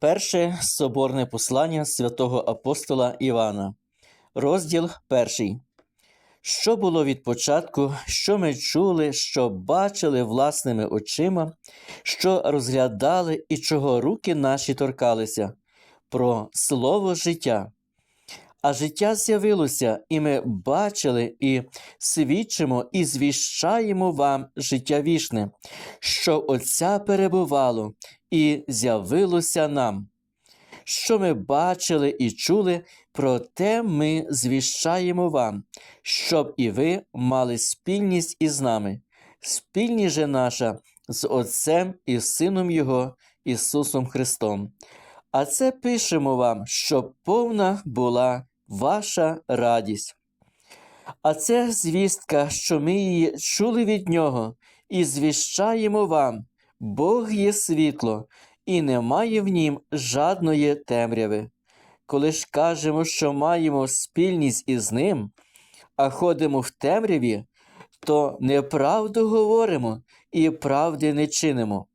Перше соборне послання святого апостола Івана, розділ перший. Що було від початку, що ми чули, що бачили власними очима, що розглядали і чого руки наші торкалися, про слово життя. А життя з'явилося, і ми бачили і свідчимо і звіщаємо вам життя вічне, що Отця перебувало і з'явилося нам. Що ми бачили і чули, про те ми звіщаємо вам, щоб і ви мали спільність із нами, спільність же наша з Отцем і Сином Його, Ісусом Христом. А це пишемо вам, щоб повна була ваша радість. А це звістка, що ми її чули від Нього, і звіщаємо вам, Бог є світло, і немає в нім жадної темряви. Коли ж кажемо, що маємо спільність із ним, а ходимо в темряві, то неправду говоримо і правди не чинимо.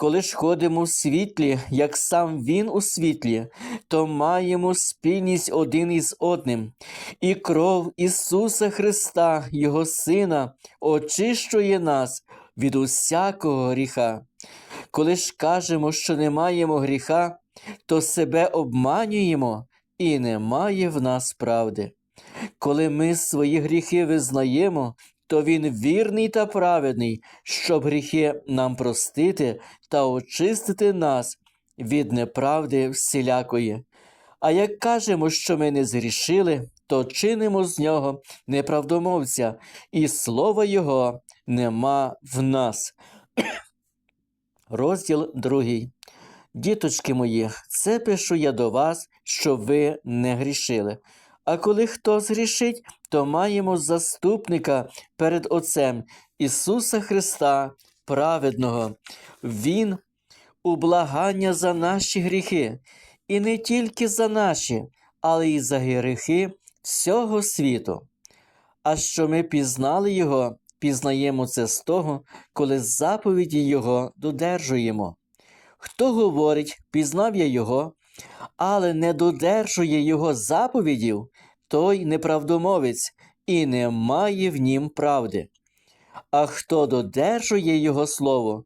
Коли ж ходимо в світлі, як сам Він у світлі, то маємо спільність один із одним, і кров Ісуса Христа, Його Сина, очищує нас від усякого гріха. Коли ж кажемо, що не маємо гріха, то себе обманюємо і немає в нас правди. Коли ми свої гріхи визнаємо, то Він вірний та праведний, щоб гріхи нам простити та очистити нас від неправди всілякої. А як кажемо, що ми не згрішили, то чинимо з нього неправдомовця, і слова Його нема в нас. Розділ другий. Діточки мої, це пишу я до вас, щоб ви не грішили. А коли хто згрішить, то маємо заступника перед Отцем Ісуса Христа, праведного. Він ублагання за наші гріхи, і не тільки за наші, але й за гріхи всього світу. А що ми пізнали Його, пізнаємо це з того, коли заповіді Його додержуємо. Хто говорить, пізнав я Його, але не додержує Його заповідів, той неправдомовець і не має в нім правди. А хто додержує Його слово,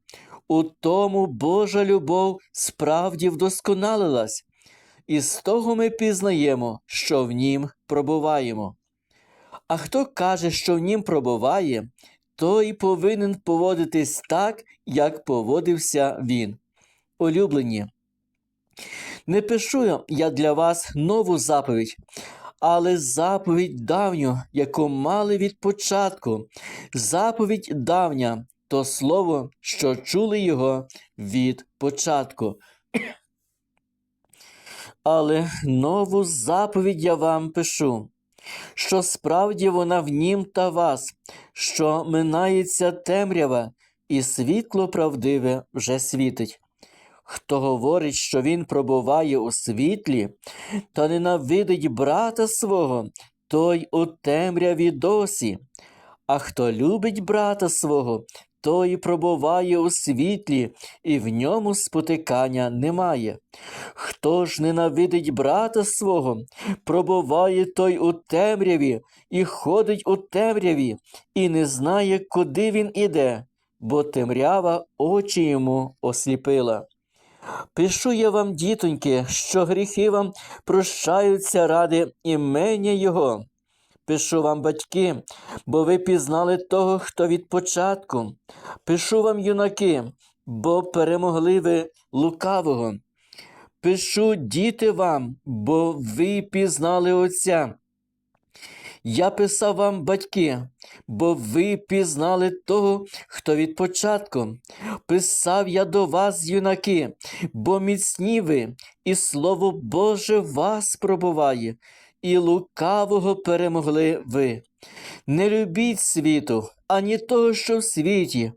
у тому Божа любов справді вдосконалилась, і з того ми пізнаємо, що в нім пробуваємо. А хто каже, що в нім пробуває, той повинен поводитись так, як поводився він. Улюблені. Не пишу я для вас нову заповідь, але заповідь давню, яку мали від початку. Заповідь давня то слово, що чули його від початку. Але нову заповідь я вам пишу, що справді вона в нім та вас, що минається темрява, і світло правдиве вже світить. Хто говорить, що він пробуває у світлі, та ненавидить брата свого, той у темряві досі. А хто любить брата свого, той пробуває у світлі, і в ньому спотикання немає. Хто ж ненавидить брата свого, пробуває той у темряві, і ходить у темряві, і не знає, куди він іде, бо темрява очі йому осліпила. Пишу я вам, дітоньки, що гріхи вам прощаються ради імення Його. Пишу вам, батьки, бо ви пізнали того, хто від початку. Пишу вам, юнаки, бо перемогли ви лукавого. Пишу діти вам, бо ви пізнали Отця. Я писав вам, батьки, бо ви пізнали того, хто від початку. Писав я до вас, юнаки, бо міцні ви, і Слово Боже вас пробуває, і лукавого перемогли ви. Не любіть світу, ані того, що в світі.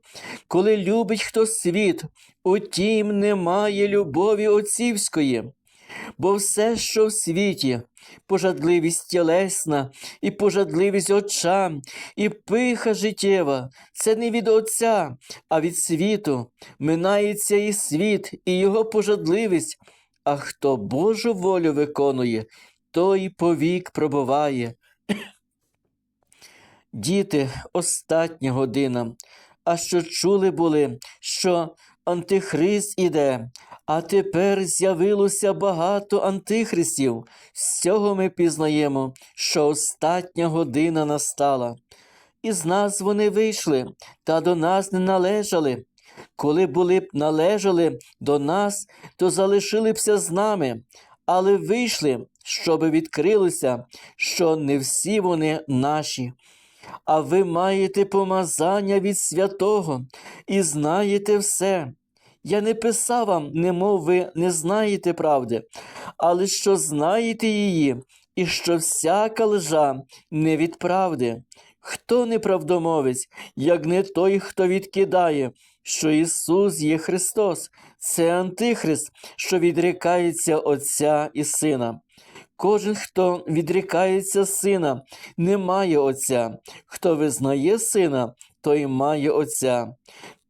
Коли любить хто світ, утім немає любові отцівської. Бо все, що в світі, пожадливість тілесна, і пожадливість очам, і пиха життєва, це не від Отця, а від світу. Минається і світ, і його пожадливість. А хто Божу волю виконує, той повік пробуває. Діти, остатня година. А що чули були, що Антихрист іде, а тепер з'явилося багато антихристів. З цього ми пізнаємо, що остатня година настала. Із нас вони вийшли, та до нас не належали. Коли були б належали до нас, то залишили бся з нами, але вийшли, щоби відкрилося, що не всі вони наші. А ви маєте помазання від святого і знаєте все. Я не писав вам, немов ви не знаєте правди, але що знаєте її, і що всяка лжа не від правди. Хто неправдомовець, як не той, хто відкидає, що Ісус є Христос, це Антихрист, що відрікається Отця і Сина. Кожен, хто відрікається сина, не має Отця. Хто визнає сина, той має Отця.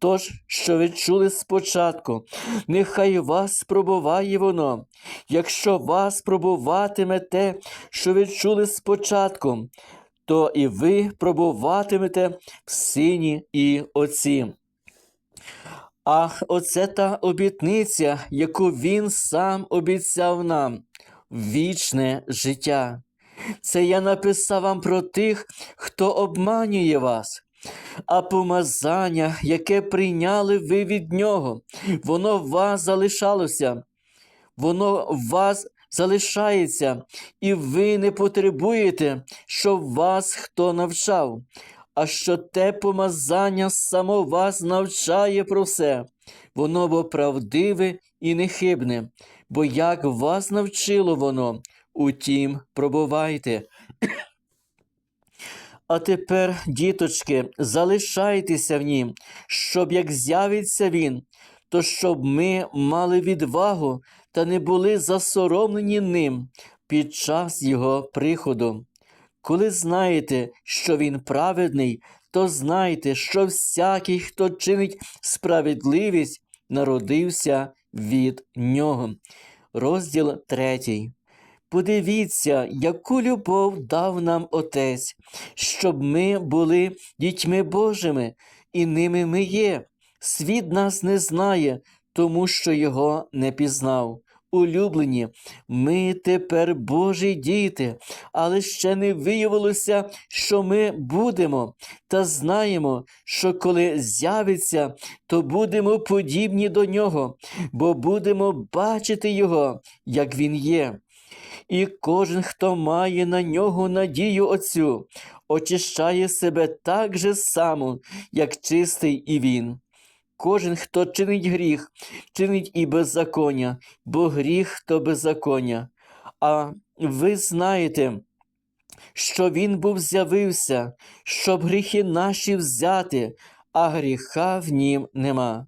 Тож, що ви чули спочатку, нехай вас пробуває воно. Якщо вас пробуватиме те, що ви чули спочатку, то і ви пробуватимете в сині і Отці. Ах, оце та обітниця, яку він сам обіцяв нам вічне життя. Це я написав вам про тих, хто обманює вас. А помазання, яке прийняли ви від нього, воно в вас залишалося, воно в вас залишається, і ви не потребуєте, щоб вас хто навчав, а що те помазання само вас навчає про все, воно бо правдиве і нехибне. Бо як вас навчило воно, утім, пробувайте. А тепер, діточки, залишайтеся в нім, щоб як з'явиться він, то щоб ми мали відвагу та не були засоромлені ним під час його приходу. Коли знаєте, що він праведний, то знайте, що всякий, хто чинить справедливість, народився від нього. Розділ третій. Подивіться, яку любов дав нам Отець, щоб ми були дітьми Божими, і ними ми є. Світ нас не знає, тому що його не пізнав. Улюблені, ми тепер Божі діти, але ще не виявилося, що ми будемо, та знаємо, що коли з'явиться, то будемо подібні до нього, бо будемо бачити Його, як Він є. І кожен, хто має на нього надію Отцю, очищає себе так же само, як чистий і він. Кожен, хто чинить гріх, чинить і беззаконня, бо гріх то беззаконня. А ви знаєте, що Він був з'явився, щоб гріхи наші взяти, а гріха в нім нема.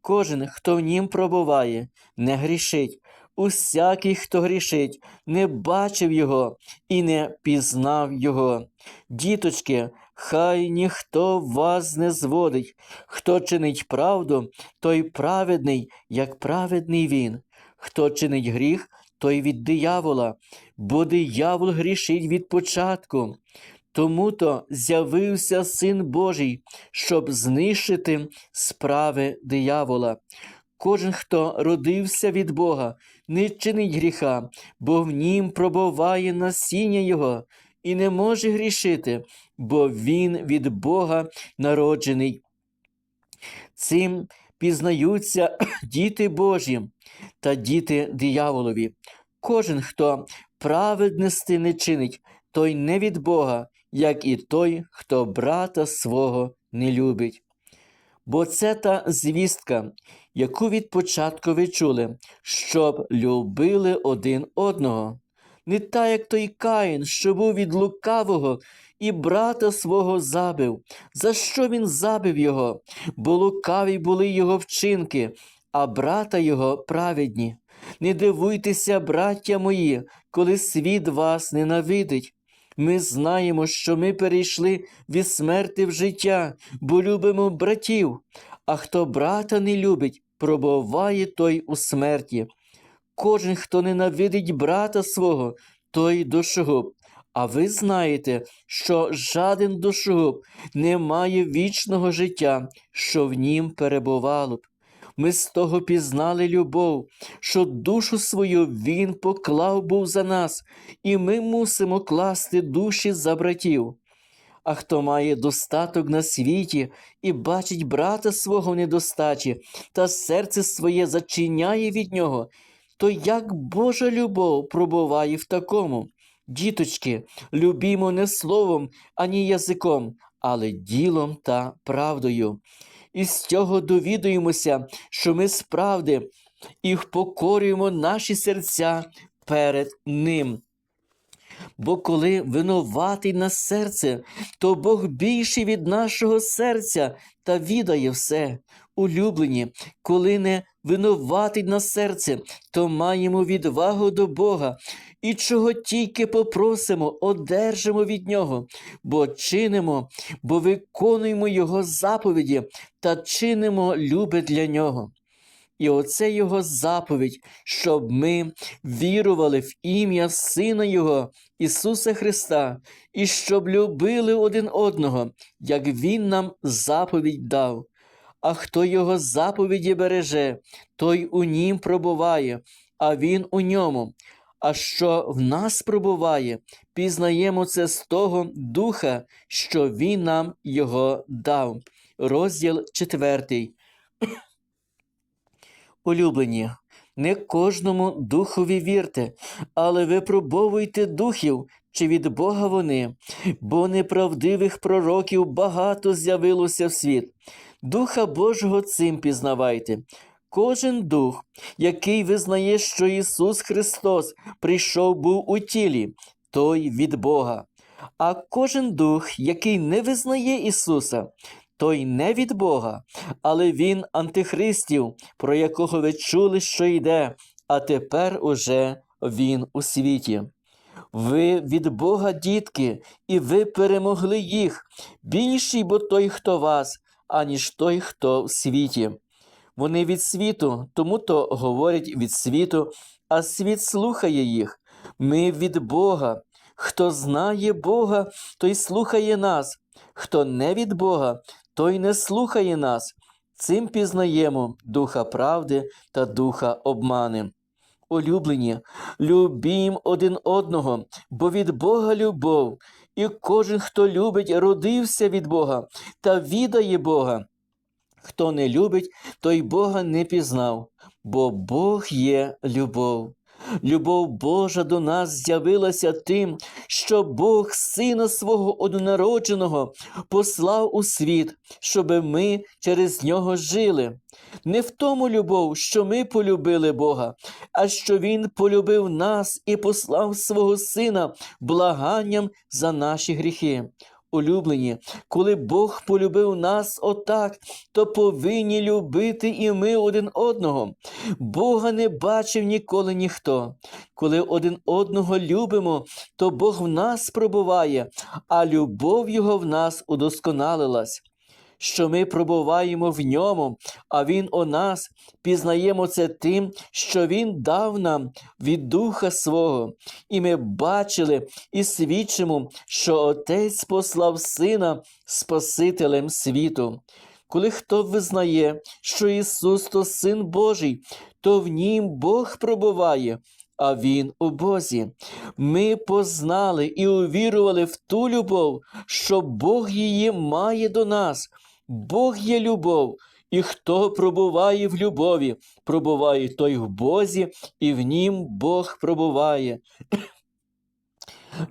Кожен, хто в нім пробуває, не грішить. Усякий, хто грішить, не бачив його і не пізнав його. Діточки, хай ніхто вас не зводить. Хто чинить правду, той праведний, як праведний він. Хто чинить гріх, той від диявола, бо диявол грішить від початку. Тому то з'явився Син Божий, щоб знищити справи диявола. Кожен, хто родився від Бога, не чинить гріха, бо в нім пробуває насіння Його і не може грішити, бо він від Бога народжений. Цим пізнаються діти Божі та діти дияволові. Кожен, хто праведності не чинить, той не від Бога, як і той, хто брата свого не любить. Бо це та звістка, яку від початку ви чули, щоб любили один одного. Не та, як той Каїн, що був від лукавого і брата свого забив. За що він забив його? Бо лукаві були його вчинки, а брата його праведні. Не дивуйтеся, браття мої, коли світ вас ненавидить. Ми знаємо, що ми перейшли від смерти в життя, бо любимо братів, а хто брата не любить, пробуває той у смерті. Кожен, хто ненавидить брата свого, той душогуб. А ви знаєте, що жаден душогуб не має вічного життя, що в нім перебувало б. Ми з того пізнали любов, що душу свою Він поклав був за нас, і ми мусимо класти душі за братів. А хто має достаток на світі і бачить брата свого в недостачі, та серце своє зачиняє від нього, то як Божа любов пробуває в такому? Діточки, любімо не словом, ані язиком, але ділом та правдою. І з цього довідуємося, що ми справді і впокорюємо наші серця перед Ним. Бо коли винуватий на серце, то Бог більший від нашого серця та відає все. Улюблені, коли не винуватий на серце, то маємо відвагу до Бога, і чого тільки попросимо, одержимо від Нього, бо чинимо, бо виконуємо Його заповіді та чинимо любе для Нього. І оце Його заповідь, щоб ми вірували в ім'я Сина Його, Ісуса Христа, і щоб любили один одного, як Він нам заповідь дав. А хто Його заповіді береже, той у нім пробуває, а Він у ньому. А що в нас пробуває, пізнаємо це з того Духа, що Він нам його дав. Розділ четвертий. Улюблені, не кожному духові вірте, але випробовуйте духів, чи від Бога вони, бо неправдивих пророків багато з'явилося в світ. Духа Божого цим пізнавайте. Кожен дух, який визнає, що Ісус Христос прийшов був у тілі, той від Бога. А кожен дух, який не визнає Ісуса, той не від Бога, але Він антихристів, про якого ви чули, що йде, а тепер уже Він у світі. Ви від Бога, дітки, і ви перемогли їх. Більший бо той, хто вас, аніж той, хто в світі. Вони від світу, тому то говорять від світу, а світ слухає їх. Ми від Бога. Хто знає Бога, той слухає нас, хто не від Бога, той не слухає нас. Цим пізнаємо духа правди та духа обмани. Улюблені, любім один одного, бо від Бога любов, і кожен, хто любить, родився від Бога та відає Бога. Хто не любить, той Бога не пізнав, бо Бог є любов. Любов Божа до нас з'явилася тим, що Бог Сина свого однонародженого послав у світ, щоби ми через нього жили. Не в тому любов, що ми полюбили Бога, а що Він полюбив нас і послав свого Сина благанням за наші гріхи. Улюблені, коли Бог полюбив нас отак, то повинні любити і ми один одного. Бога не бачив ніколи ніхто. Коли один одного любимо, то Бог в нас пробуває, а любов Його в нас удосконалилась. Що ми пробуваємо в ньому, а Він у нас, пізнаємо це тим, що Він дав нам від Духа свого, і ми бачили і свідчимо, що Отець послав Сина Спасителем світу. Коли хто визнає, що Ісус то Син Божий, то в Нім Бог пробуває, а Він у Бозі. Ми познали і увірували в ту любов, що Бог її має до нас. Бог є любов, і хто пробуває в любові, пробуває той в Бозі, і в нім Бог пробуває.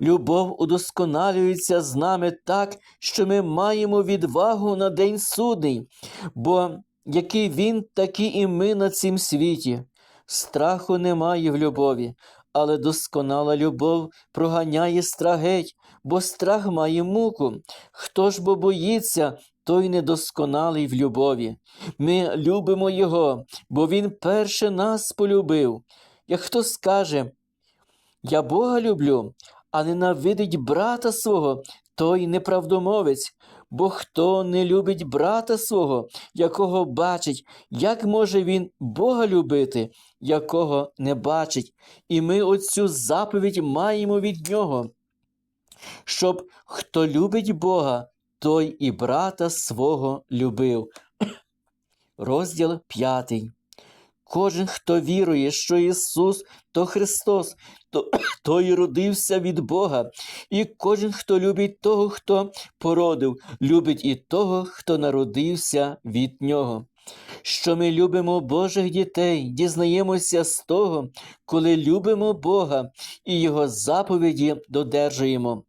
Любов удосконалюється з нами так, що ми маємо відвагу на день судний, бо який він, такі і ми на цім світі. Страху немає в любові, але досконала любов проганяє страх геть, бо страх має муку. Хто ж бо боїться, той недосконалий в любові. Ми любимо Його, бо Він перше нас полюбив. Як хто скаже, я Бога люблю, а ненавидить брата свого, той неправдомовець. Бо хто не любить брата свого, якого бачить, як може він Бога любити, якого не бачить, і ми оцю заповідь маємо від нього, щоб хто любить Бога, той і брата свого любив. Розділ п'ятий. Кожен, хто вірує, що Ісус то Христос, то, той родився від Бога, і кожен, хто любить того, хто породив, любить і того, хто народився від Нього. Що ми любимо Божих дітей, дізнаємося з того, коли любимо Бога і Його заповіді додержуємо.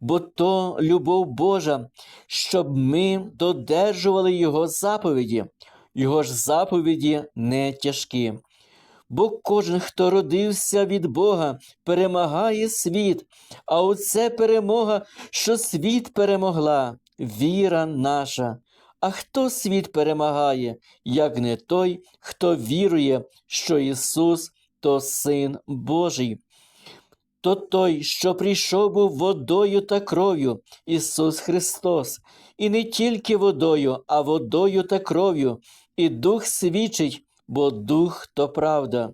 Бо то любов Божа, щоб ми додержували Його заповіді. Його ж заповіді не тяжкі. Бо кожен, хто родився від Бога, перемагає світ, а оце перемога, що світ перемогла, віра наша. А хто світ перемагає, як не той, хто вірує, що Ісус то Син Божий? То той, що прийшов був водою та кров'ю, Ісус Христос, і не тільки водою, а водою та кров'ю, і Дух свідчить, бо Дух то правда.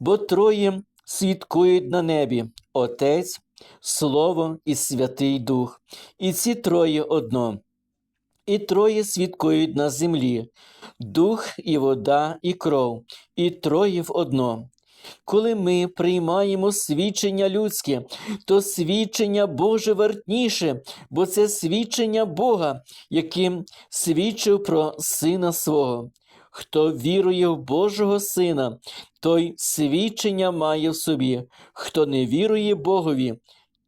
Бо троє свідкують на небі Отець, Слово і Святий Дух, і ці троє одно. І троє свідкують на землі дух і вода, і кров, і троє в одно. Коли ми приймаємо свідчення людське, то свідчення Боже вартніше, бо це свідчення Бога, яким свідчив про Сина свого. Хто вірує в Божого Сина, той свідчення має в собі, хто не вірує Богові,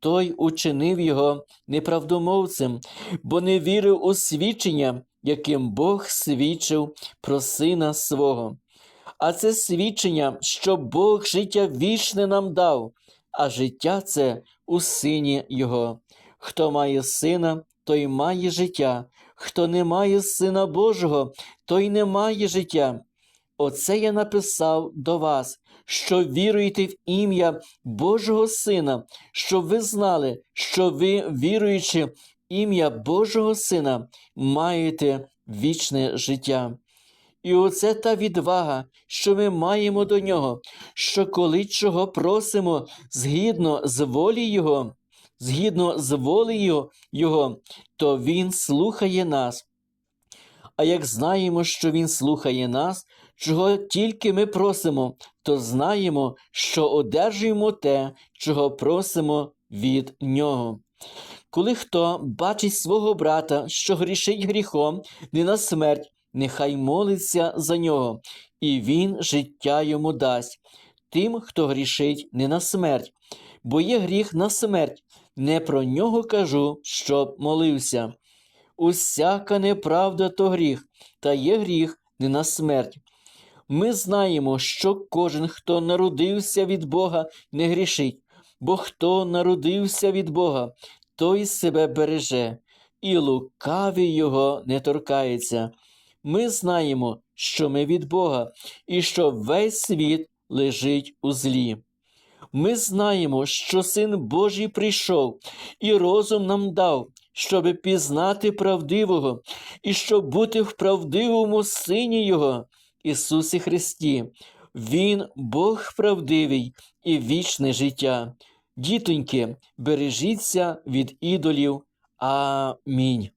той учинив його неправдомовцем, бо не вірив у свідчення, яким Бог свідчив про Сина свого. А це свідчення, що Бог життя вічне нам дав, а життя це у Сині Його. Хто має сина, той має життя, хто не має Сина Божого, той не має життя. Оце я написав до вас, що віруєте в ім'я Божого Сина, щоб ви знали, що ви, віруючи в ім'я Божого Сина, маєте вічне життя. І оце та відвага, що ми маємо до нього, що коли чого просимо згідно з волі Його, згідно з волею Його, то Він слухає нас. А як знаємо, що Він слухає нас, чого тільки ми просимо, то знаємо, що одержуємо те, чого просимо від Нього. Коли хто бачить свого брата, що грішить гріхом, не на смерть, нехай молиться за нього, і він життя йому дасть, тим, хто грішить не на смерть, бо є гріх на смерть, не про нього кажу, щоб молився. Усяка неправда то гріх, та є гріх не на смерть. Ми знаємо, що кожен, хто народився від Бога, не грішить, бо хто народився від Бога, той себе береже, і лукавий його не торкається. Ми знаємо, що ми від Бога, і що весь світ лежить у злі. Ми знаємо, що Син Божий прийшов і розум нам дав, щоб пізнати правдивого, і щоб бути в правдивому Сині Його, Ісусі Христі. Він Бог правдивий і вічне життя. Дітоньки, бережіться від ідолів. Амінь.